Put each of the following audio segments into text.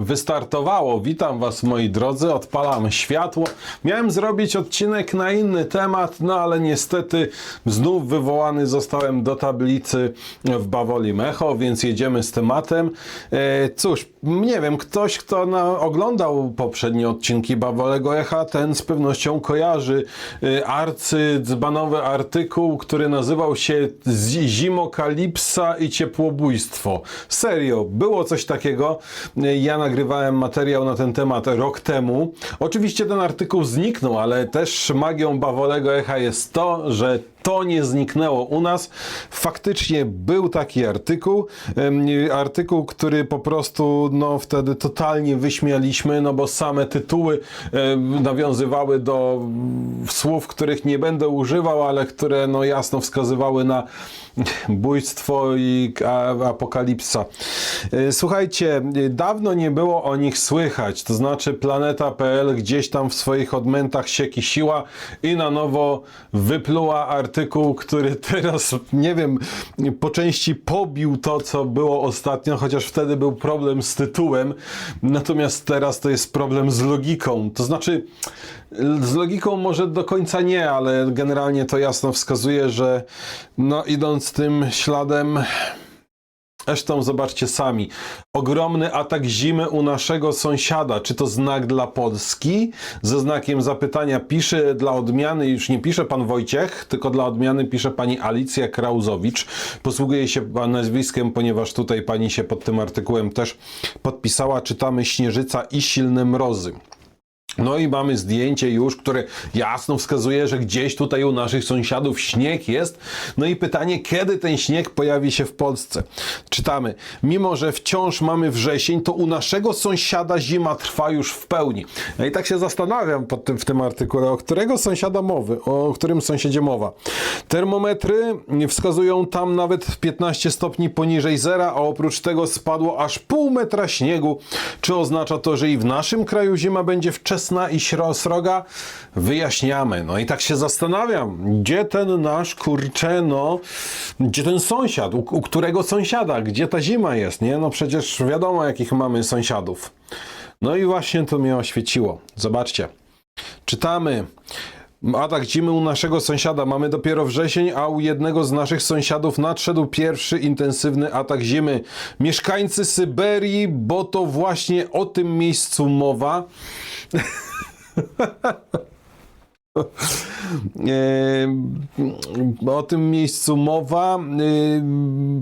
Wystartowało. Witam Was, moi drodzy. Odpalam światło. Miałem zrobić odcinek na inny temat, no ale niestety znów wywołany zostałem do tablicy w Bawoli Mecho, więc jedziemy z tematem. E, cóż, nie wiem, ktoś, kto na, oglądał poprzednie odcinki Bawolego Echa, ten z pewnością kojarzy e, arcydzbanowy artykuł, który nazywał się Zimokalipsa i ciepłobójstwo. Serio, było coś takiego. E, Ja nagrywałem materiał na ten temat rok temu. Oczywiście ten artykuł zniknął, ale też magią Bawolego Echa jest to, że to nie zniknęło u nas. Faktycznie był taki artykuł, artykuł, który po prostu no wtedy totalnie wyśmialiśmy, no bo same tytuły nawiązywały do słów, których nie będę używał, ale które no jasno wskazywały na bójstwo i apokalipsa. E, Słuchajcie, dawno nie było o nich słychać, to znaczy Planeta.pl gdzieś tam w swoich odmętach się kisiła i na nowo wypluła artykuł, który teraz, nie wiem, po części pobił to, co było ostatnio, chociaż wtedy był problem z tytułem, natomiast teraz to jest problem z logiką. To znaczy, z logiką może do końca nie, ale generalnie to jasno wskazuje, że no idąc tym śladem, Zresztą zobaczcie sami. Ogromny atak zimy u naszego sąsiada. Czy to znak dla Polski? Ze znakiem zapytania pisze dla odmiany, już nie pisze pan Wojciech, tylko dla odmiany pisze pani Alicja Krauzowicz. Posługuje się nazwiskiem, ponieważ tutaj pani się pod tym artykułem też podpisała. Czytamy Śnieżyca i silne mrozy. No i mamy zdjęcie już, które jasno wskazuje, że gdzieś tutaj u naszych sąsiadów śnieg jest. No i pytanie, kiedy ten śnieg pojawi się w Polsce? Czytamy, mimo że wciąż mamy wrzesień, to u naszego sąsiada zima trwa już w pełni. No i tak się zastanawiam pod tym, w tym artykule, o którego sąsiada mowy, o którym sąsiedzie mowa. Termometry wskazują tam nawet 15 stopni poniżej zera, a oprócz tego spadło aż pół metra śniegu. Czy oznacza to, że i w naszym kraju zima będzie wczesna i śro- sroga? Wyjaśniamy. No i tak się zastanawiam, gdzie ten nasz, kurczę, no, gdzie ten sąsiad, u, u którego sąsiada, gdzie ta zima jest, nie? No przecież wiadomo, jakich mamy sąsiadów. No i właśnie to mnie oświeciło. Zobaczcie. Czytamy. Atak zimy u naszego sąsiada. Mamy dopiero wrzesień, a u jednego z naszych sąsiadów nadszedł pierwszy intensywny atak zimy. Mieszkańcy Syberii, bo to właśnie o tym miejscu mowa. E, o tym miejscu mowa. E,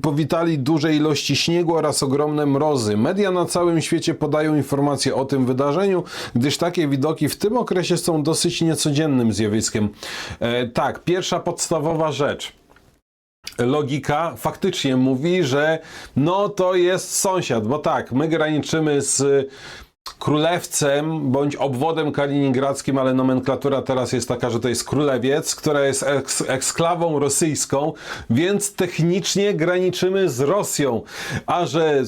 Powitali duże ilości śniegu oraz ogromne mrozy. Media na całym świecie podają informacje o tym wydarzeniu, gdyż takie widoki w tym okresie są dosyć niecodziennym zjawiskiem. E, Tak, pierwsza podstawowa rzecz logika faktycznie mówi, że no to jest sąsiad, bo tak, my graniczymy z Królewcem bądź obwodem kaliningradzkim, ale nomenklatura teraz jest taka, że to jest Królewiec, która jest eks eksklawą rosyjską, więc technicznie graniczymy z Rosją. A że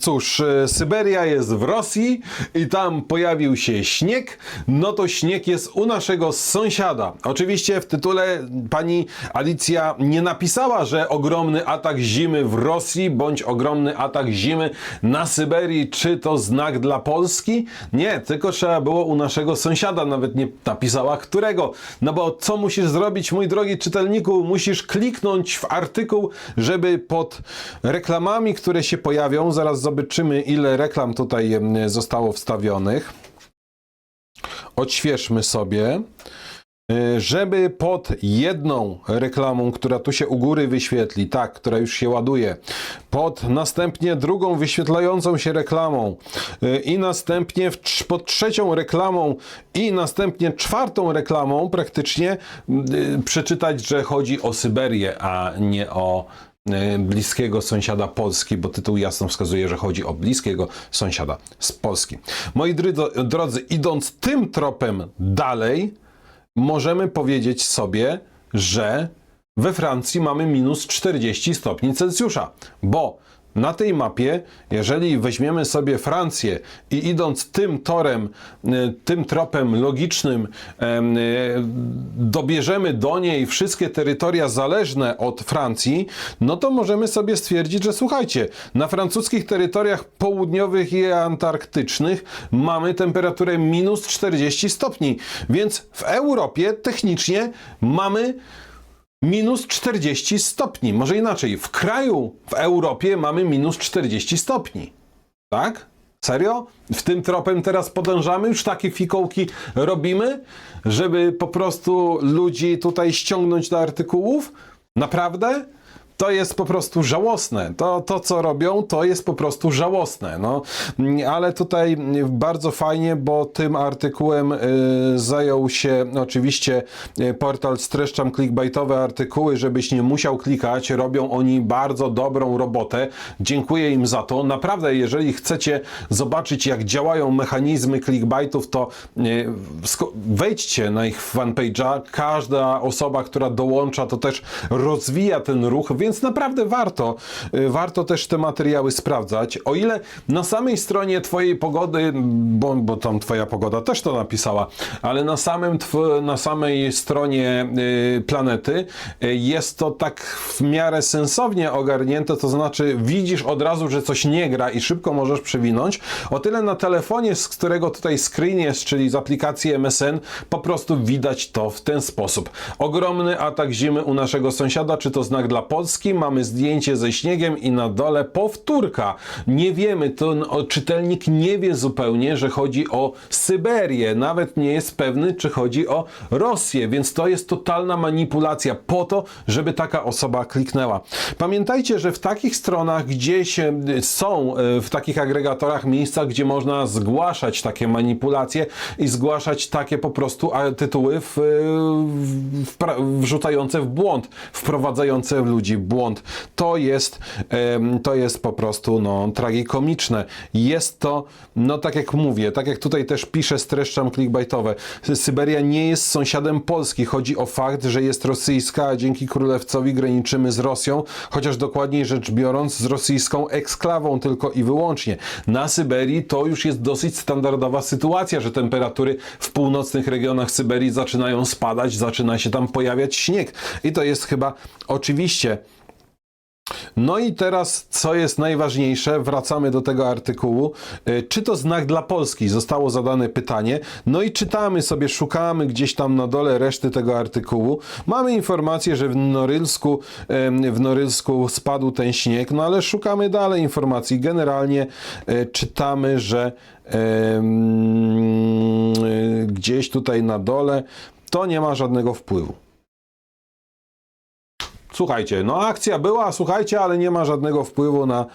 cóż, Syberia jest w Rosji i tam pojawił się śnieg, no to śnieg jest u naszego sąsiada. Oczywiście w tytule pani Alicja nie napisała, że ogromny atak zimy w Rosji bądź ogromny atak zimy na Syberii, czy to znak dla Polski? Nie, tylko trzeba było u naszego sąsiada, nawet nie napisała którego. No bo co musisz zrobić, mój drogi czytelniku? Musisz kliknąć w artykuł, żeby pod reklamami, które się pojawią, zaraz zobaczymy ile reklam tutaj zostało wstawionych. Odświeżmy sobie. Y, żeby pod jedną reklamą, która tu się u góry wyświetli, tak, która już się ładuje, pod następnie drugą wyświetlającą się reklamą y, i następnie pod trzecią reklamą i następnie czwartą reklamą praktycznie y, przeczytać, że chodzi o Syberię, a nie o bliskiego sąsiada Polski, bo tytuł jasno wskazuje, że chodzi o bliskiego sąsiada z Polski. Moi drodzy idąc tym tropem dalej, możemy powiedzieć sobie, że we Francji mamy minus 40 stopni Celsjusza, bo na tej mapie, jeżeli weźmiemy sobie Francję i idąc tym torem, y, tym tropem logicznym, y, dobierzemy do niej wszystkie terytoria zależne od Francji, no to możemy sobie stwierdzić, że słuchajcie, na francuskich terytoriach południowych i antarktycznych mamy temperaturę minus 40 stopni, więc w Europie technicznie mamy minus 40 stopni. Może inaczej, w kraju w Europie mamy minus 40 stopni. Tak? Serio? W tym tropem teraz podążamy? Już takie fikołki robimy, żeby po prostu ludzi tutaj ściągnąć do artykułów? Naprawdę? To jest po prostu żałosne. To, to, co robią, to jest po prostu żałosne. No, ale tutaj bardzo fajnie, bo tym artykułem y, zajął się oczywiście y, portal Streszczam clickbaitowe artykuły, żebyś nie musiał klikać. Robią oni bardzo dobrą robotę. Dziękuję im za to. Naprawdę, jeżeli chcecie zobaczyć, jak działają mechanizmy clickbaitów, to y, wejdźcie na ich fanpage'a. Każda osoba, która dołącza, to też rozwija ten ruch, więc naprawdę warto. Y, Warto też te materiały sprawdzać. O ile na samej stronie Twojej pogody, bo, bo tam Twoja pogoda też to napisała, ale na, samym na samej stronie y, planety y, jest to tak w miarę sensownie ogarnięte, to znaczy widzisz od razu, że coś nie gra i szybko możesz przewinąć. O tyle na telefonie, z którego tutaj screen jest, czyli z aplikacji MSN, po prostu widać to w ten sposób. Ogromny atak zimy u naszego sąsiada, czy to znak dla Polski? Mamy zdjęcie ze śniegiem i na dole powtórka. Nie wiemy, ten o, czytelnik nie wie zupełnie, że chodzi o Syberię. Nawet nie jest pewny, czy chodzi o Rosję, więc to jest totalna manipulacja po to, żeby taka osoba kliknęła. Pamiętajcie, że w takich stronach gdzieś e, są, e, w takich agregatorach miejsca, gdzie można zgłaszać takie manipulacje i zgłaszać takie po prostu tytuły w, w, wpra- wrzucające w błąd, wprowadzające ludzi w błąd. To jest, to jest po prostu no, tragikomiczne. Jest to, no tak jak mówię, tak jak tutaj też piszę, streszczam clickbaitowe, Syberia nie jest sąsiadem Polski. Chodzi o fakt, że jest rosyjska, a dzięki królewcowi graniczymy z Rosją, chociaż dokładniej rzecz biorąc z rosyjską eksklawą tylko i wyłącznie. Na Syberii to już jest dosyć standardowa sytuacja, że temperatury w północnych regionach Syberii zaczynają spadać, zaczyna się tam pojawiać śnieg. I to jest chyba oczywiście. No i teraz, co jest najważniejsze, wracamy do tego artykułu. Y, Czy to znak dla Polski? Zostało zadane pytanie. No i czytamy sobie, szukamy gdzieś tam na dole reszty tego artykułu. Mamy informację, że w Norylsku, w Norylsku spadł ten śnieg, no ale szukamy dalej informacji. Generalnie y, czytamy, że y, gdzieś tutaj na dole to nie ma żadnego wpływu. Słuchajcie, no akcja była, słuchajcie, ale nie ma żadnego wpływu na e,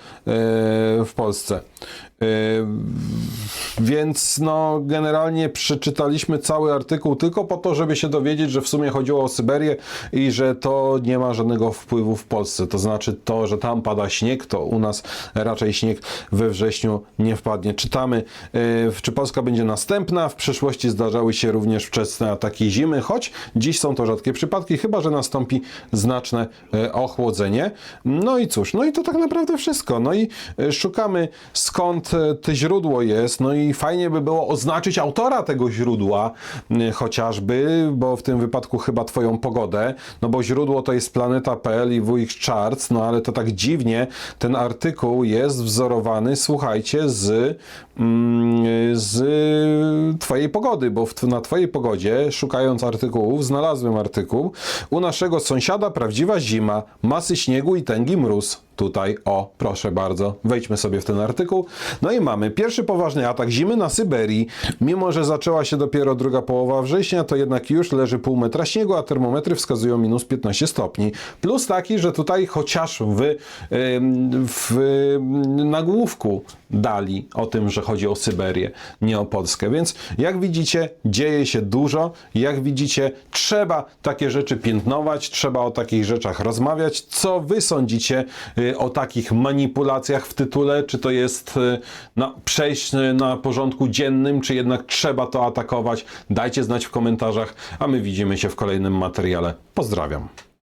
w Polsce. E, więc no generalnie przeczytaliśmy cały artykuł tylko po to, żeby się dowiedzieć, że w sumie chodziło o Syberię i że to nie ma żadnego wpływu w Polsce. To znaczy to, że tam pada śnieg, to u nas raczej śnieg we wrześniu nie wpadnie. Czytamy, e, czy Polska będzie następna. W przeszłości zdarzały się również wczesne ataki zimy, choć dziś są to rzadkie przypadki, chyba że nastąpi znaczne e, ochłodzenie. No i cóż, no i to tak naprawdę wszystko. No i szukamy skąd to źródło jest, no i fajnie by było oznaczyć autora tego źródła, e, chociażby, bo w tym wypadku chyba twoją pogodę, no bo źródło to jest planeta.pl i WX Charts, no ale to tak dziwnie, ten artykuł jest wzorowany, słuchajcie, z, mm, z twojej pogody, bo w, na twojej pogodzie, szukając artykułów, znalazłem artykuł u naszego sąsiada prawdziwa zima, masy śniegu i tęgi mróz. Tutaj, o, proszę bardzo, wejdźmy sobie w ten artykuł. No i mamy pierwszy poważny atak zimy na Syberii. Mimo, że zaczęła się dopiero druga połowa września, to jednak już leży pół metra śniegu, a termometry wskazują minus 15 stopni. Plus taki, że tutaj chociaż w, w nagłówku dali o tym, że chodzi o Syberię, nie o Polskę. Więc jak widzicie, dzieje się dużo. Jak widzicie, trzeba takie rzeczy piętnować, trzeba o takich rzeczach rozmawiać. Co wy sądzicie o takich manipulacjach w tytule? Czy to jest y, na, przejść y, na porządku dziennym, czy jednak trzeba to atakować? Dajcie znać w komentarzach, a my widzimy się w kolejnym materiale. Pozdrawiam.